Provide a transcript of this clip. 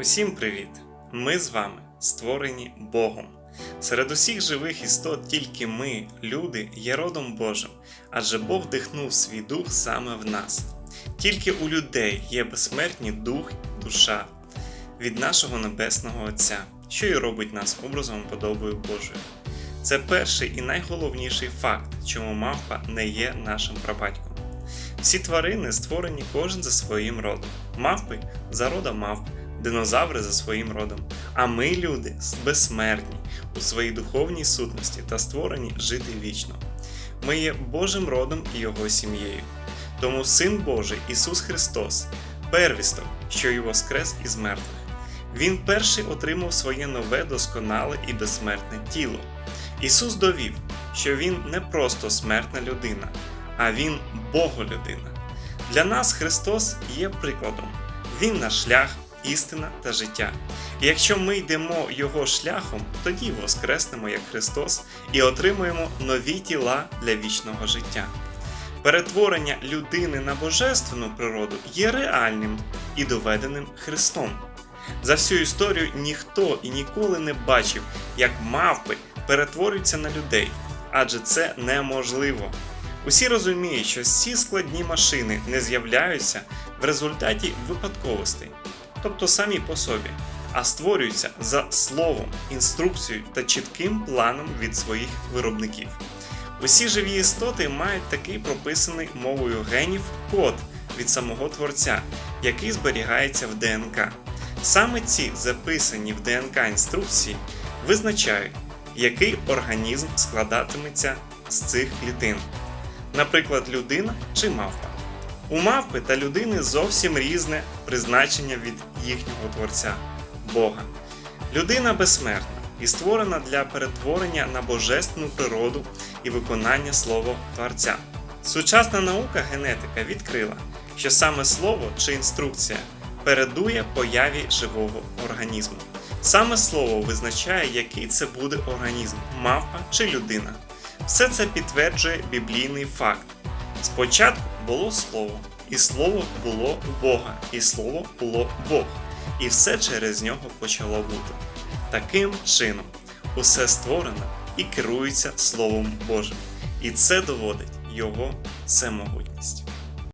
Усім привіт! Ми з вами створені Богом. Серед усіх живих істот тільки ми, люди, є родом Божим, адже Бог вдихнув свій дух саме в нас. Тільки у людей є безсмертні дух душа від нашого Небесного Отця, що й робить нас образом подобою Божою. Це перший і найголовніший факт, чому мавпа не є нашим прабатьком. Всі тварини створені кожен за своїм родом. Мавпи за родом мавп, динозаври за своїм родом. А ми, люди, безсмертні у своїй духовній сутності та створені жити вічно. Ми є Божим родом і Його сім'єю. Тому Син Божий Ісус Христос, первісток, що й воскрес із мертвих. Він перший отримав своє нове досконале і безсмертне тіло. Ісус довів, що Він не просто смертна людина, а Він Боголюдина. Для нас Христос є прикладом. Він наш шлях, істина та життя. І якщо ми йдемо Його шляхом, тоді воскреснемо як Христос і отримуємо нові тіла для вічного життя. Перетворення людини на божественну природу є реальним і доведеним Христом. За всю історію ніхто і ніколи не бачив, як мавпи перетворюються на людей, адже це неможливо. Усі розуміють, що ці складні машини не з'являються в результаті випадковостей, тобто самі по собі, а створюються за словом, інструкцією та чітким планом від своїх виробників. Усі живі істоти мають такий прописаний мовою генів код від самого творця, який зберігається в ДНК. Саме ці записані в ДНК інструкції визначають, який організм складатиметься з цих клітин, наприклад, людина чи мавпа. У мавпи та людини зовсім різне призначення від їхнього творця Бога. Людина безсмертна і створена для перетворення на божественну природу і виконання слова Творця. Сучасна наука генетика відкрила, що саме слово чи інструкція передує появі живого організму. Саме слово визначає, який це буде організм мавпа чи людина. Все це підтверджує біблійний факт. Спочатку було слово, і слово було у Бога, і слово було Бог, і все через нього почало бути. Таким чином, усе створено і керується Словом Божим, і це доводить Його всемогутність.